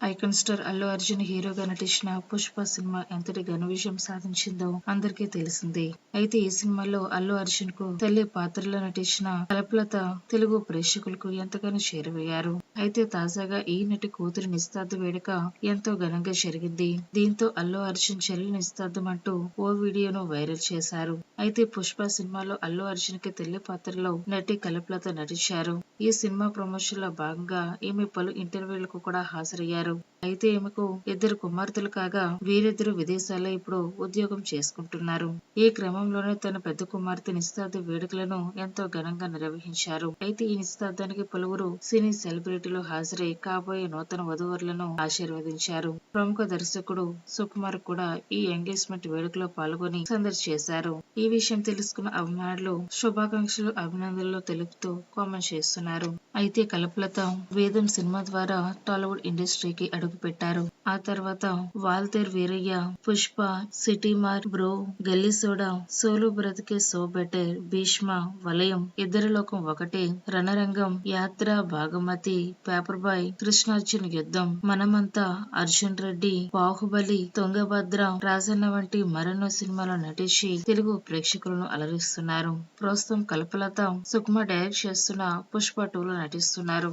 Icon star Allu Arjun హీరోగా నటించిన Pushpa cinema ఎంతటి ఘన విజయం సాధించిందో అందరికీ తెలిసిందే. అయితే ఈ సినిమాలో అల్లు అర్జున్కు తల్లి పాత్రలో నటించిన కలపలత తెలుగు ప్రేక్షకులకు ఎంతగానో చేరువయ్యారు. అయితే తాజాగా ఈ నటి కూతురి నిస్తార్థ వేడుక ఎంతో ఘనంగా జరిగింది. దీంతో అల్లు అర్జున్ చెల్లి నిస్తార్థం అంటూ ఓ వీడియోను వైరల్ చేశారు. అయితే పుష్ప సినిమాలో అల్లు అర్జున్కి తల్లి పాత్రలో నటి కలపలత నటించారు. ఈ సినిమా ప్రమోషన్లో భాగంగా ఈమె పలు ఇంటర్వ్యూలకు కూడా హాజరయ్యారు. అయితే ఈమెకు ఇద్దరు కుమార్తెలు కాగా వీరిద్దరు విదేశాల్లో ఇప్పుడు ఉద్యోగం చేసుకుంటున్నారు. ఈ క్రమంలోనే తన పెద్ద కుమార్తె నిశ్చితార్థ వేడుకలను ఎంతో ఘనంగా నిర్వహించారు. అయితే ఈ నిశ్చితార్థానికి పలువురు సినీ సెలబ్రిటీలు హాజరై కాబోయే నూతన వధువరులను ఆశీర్వదించారు. ప్రముఖ దర్శకుడు సుకుమార్ కూడా ఈ ఎంగేజ్మెంట్ వేడుకలో పాల్గొని సందడి చేశారు. ఈ విషయం తెలుసుకున్న అభిమానులు శుభాకాంక్షలు అభినందనలు తెలుపుతూ కామెంట్ చేస్తున్నారు. అయితే కలపలతో వేదం సినిమా ద్వారా టాలీవుడ్ ఇండస్ట్రీకి అడుగు పెట్టారు ఆ తర్వాత వాల్తేర్ వీరయ్య పుష్ప సిటీ మార్ బ్రో గల్లిసోడ సోడా సోలు బ్రతికే సో భీష్మ వలయం ఇద్దరిలోకం ఒకటే. రణరంగం యాత్ర భాగమతి పేపర్ బాయ్ కృష్ణార్జున్ యుద్ధం. మనమంతా అర్జున్ రెడ్డి బాహుబలి తుంగభద్ర రాజన్న వంటి మరెన్నో సినిమాలో నటించి తెలుగు ప్రేక్షకులను అలరిస్తున్నారు. ప్రస్తుతం కల్పలత సుకుమ డైరెక్ట్ చేస్తున్న పుష్ప టూలో నటిస్తున్నారు.